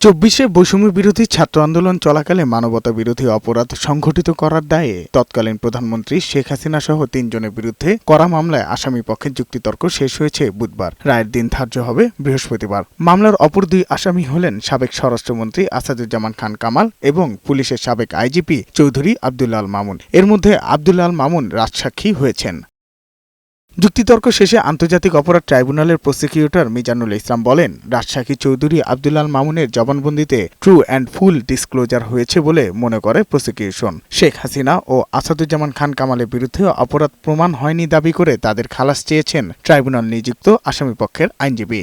চব্বিশে বৈষম্য বিরোধী ছাত্র আন্দোলন চলাকালে মানবতা বিরোধী অপরাধ সংঘটিত করার দায়ে তৎকালীন প্রধানমন্ত্রী শেখ হাসিনা সহ তিনজনের বিরুদ্ধে করা মামলায় আসামি পক্ষের যুক্তিতর্ক শেষ হয়েছে বুধবার। রায়ের দিন ধার্য হবে বৃহস্পতিবার। মামলার অপর দুই আসামি হলেন সাবেক স্বরাষ্ট্রমন্ত্রী আসাদুজ্জামান খান কামাল এবং পুলিশের সাবেক আইজিপি চৌধুরী আব্দুল্লাল মামুন। এর মধ্যে আব্দুল্লাল মামুন রাজসাক্ষী হয়েছেন। যুক্তিতর্ক শেষে আন্তর্জাতিক অপরাধ ট্রাইব্যুনালের প্রসিকিউটর মিজানুল ইসলাম বলেন, রাজশাহী চৌধুরী আবদুল্লাল মামুনের জবানবন্দিতে ট্রু অ্যান্ড ফুল ডিসক্লোজার হয়েছে বলে মনে করে প্রসিকিউশন। শেখ হাসিনা ও আসাদুজ্জামান খান কামালের বিরুদ্ধে অপরাধ প্রমাণ হয়নি দাবি করে তাদের খালাস চেয়েছেন ট্রাইব্যুনাল নিযুক্ত আসামিপক্ষের আইনজীবী।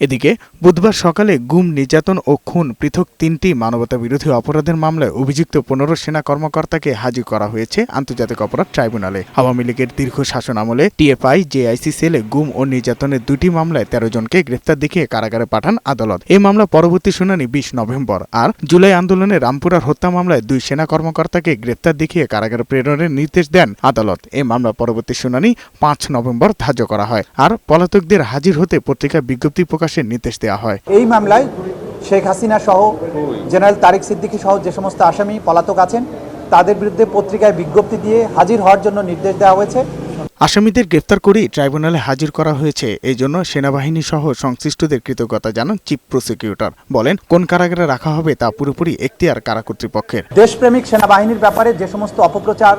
এদিকে, বুধবার সকালে গুম, নির্যাতন ও খুন পৃথক তিনটি মানবতা বিরোধী অপরাধের মামলায় অভিযুক্ত পনেরো সেনা কর্মকর্তাকে হাজির করা হয়েছে আন্তর্জাতিক অপরাধ ট্রাইব্যুনালে। আওয়ামী লীগের দীর্ঘ শাসন আমলে টিএফআই, জেআইসি সেলে গুম ও নির্যাতনের দুটি মামলায় তেরো জনকে গ্রেফতার দেখিয়ে কারাগারে পাঠান আদালত। এই মামলা পরবর্তী শুনানি বিশ নভেম্বর আর জুলাই আন্দোলনে রামপুরার হত্যা মামলায় দুই সেনা কর্মকর্তাকে গ্রেফতার দেখিয়ে কারাগারে প্রেরণের নির্দেশ দেন আদালত। এই মামলা পরবর্তী শুনানি পাঁচ নভেম্বর ধার্য করা হয়। আর পলাতকদের হাজির হতে পত্রিকা বিজ্ঞপ্তি প্রকাশের নির্দেশ দেওয়া হয়। এই মামলায় শেখ হাসিনা সহ জেনারেল তারিক সিদ্দিকী সহ যে সমস্ত আসামি পলাতক আছেন তাদের বিরুদ্ধে পত্রিকায় বিজ্ঞপ্তি দিয়ে হাজির হওয়ার জন্য নির্দেশ দেওয়া হয়েছে। আসামিদের গ্রেফতার করেই ট্রাইব্যুনালে হাজির করা হয়েছে। এই জন্য সেনাবাহিনী সহ সংশ্লিষ্টদের কৃতজ্ঞতা জানান চিফ প্রসিকিউটর। বলেন কোন কারাগারে রাখা হবে তা পুরোপুরি এখতিয়ার কারা কর্তৃপক্ষের। দেশপ্রেমিক সেনাবাহিনীর ব্যাপারে যে সমস্ত অপপ্রচার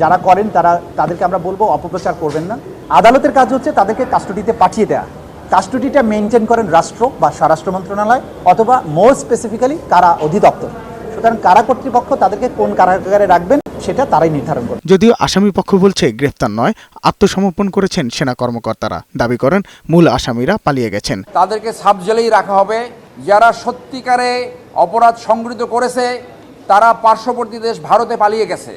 যারা করেন তারা তাদেরকে আমরা বলব অপপ্রচার করবেন না। আদালতের কাজ হচ্ছে তাদেরকে কাস্টডিতে পাঠিয়ে দেওয়া কাস্টডিটা মেনটেন করেন রাষ্ট্র বা স্বরাষ্ট্র মন্ত্রণালয় অথবা মোর স্পেসিফিক্যালি কারা অধিদপ্তর। সুতরাং কারা কর্তৃপক্ষ তাদেরকে কোন কারাগারে রাখবেন সেটা তারাই নির্ধারণ করবে। যদিও আসামি পক্ষ বলছে গ্রেফতার নয় আত্মসমর্পণ করেছেন সেনা কর্মকর্তারা। দাবি করেন মূল আসামিরা পালিয়ে গেছেন। তাদেরকে সাব জেলেই রাখা হবে। যারা সত্যিকারে অপরাধ সংগৃহীত করেছে তারা পার্শ্ববর্তী দেশ ভারতে পালিয়ে গেছে।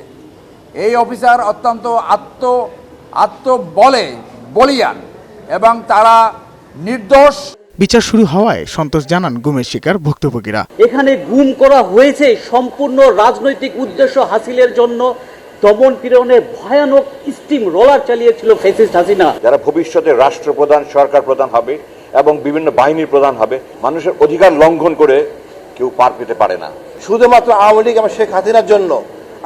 এই অফিসার অত্যন্ত আত্ম আত্মবলে বলিয়ান এবং তারা নির্দোষ। বিচার শুরু হওয়ায় সন্তোষ জানান গুমের শিকার ভুক্তভোগীরা। এখানে গুম করা হয়েছে সম্পূর্ণ রাজনৈতিক উদ্দেশ্য হাসিলের জন্য। দমন পীড়নের ভয়ানক স্টিম রোলার চালিয়েছিল ফেসিস্ট হাসিনা। যারা ভবিষ্যতে রাষ্ট্রপ্রধান সরকার প্রধান হবে এবং বিভিন্ন বাহিনীর প্রধান হবে মানুষের অধিকার লঙ্ঘন করে কেউ পার পেতে পারে না। শুধুমাত্র আওয়ামী লীগ এবং শেখ হাসিনার জন্য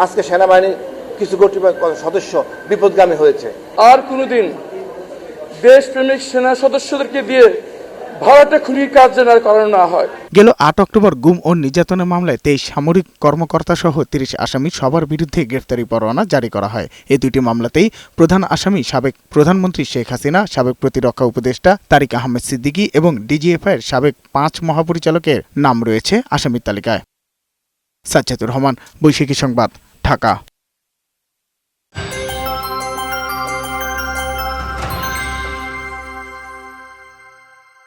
আজকে সেনাবাহিনীর কিছু কর্তৃপক্ষ সদস্য বিপদগামী হয়েছে। আর কোনোদিন দেশপ্রেমিক সেনা সদস্যদেরকে দিয়ে ভারতে খুনির কাজ যেন করানো না হয়। গেল আট অক্টোবর গুম ও নির্যাতনের মামলায় তেইশ সামরিক কর্মকর্তা সহ তিরিশ আসামি সবার বিরুদ্ধে গ্রেফতারি পরোয়ানা জারি করা হয়। এই দুটি মামলাতেই প্রধান আসামি সাবেক প্রধানমন্ত্রী শেখ হাসিনা, সাবেক প্রতিরক্ষা উপদেষ্টা তারিক আহমেদ সিদ্দিকী এবং ডিজিএফআইয়ের সাবেক পাঁচ মহাপরিচালকের নাম রয়েছে আসামির তালিকায়। সাজ্জাদুর রহমান, বৈশাখী সংবাদ, ঢাকা।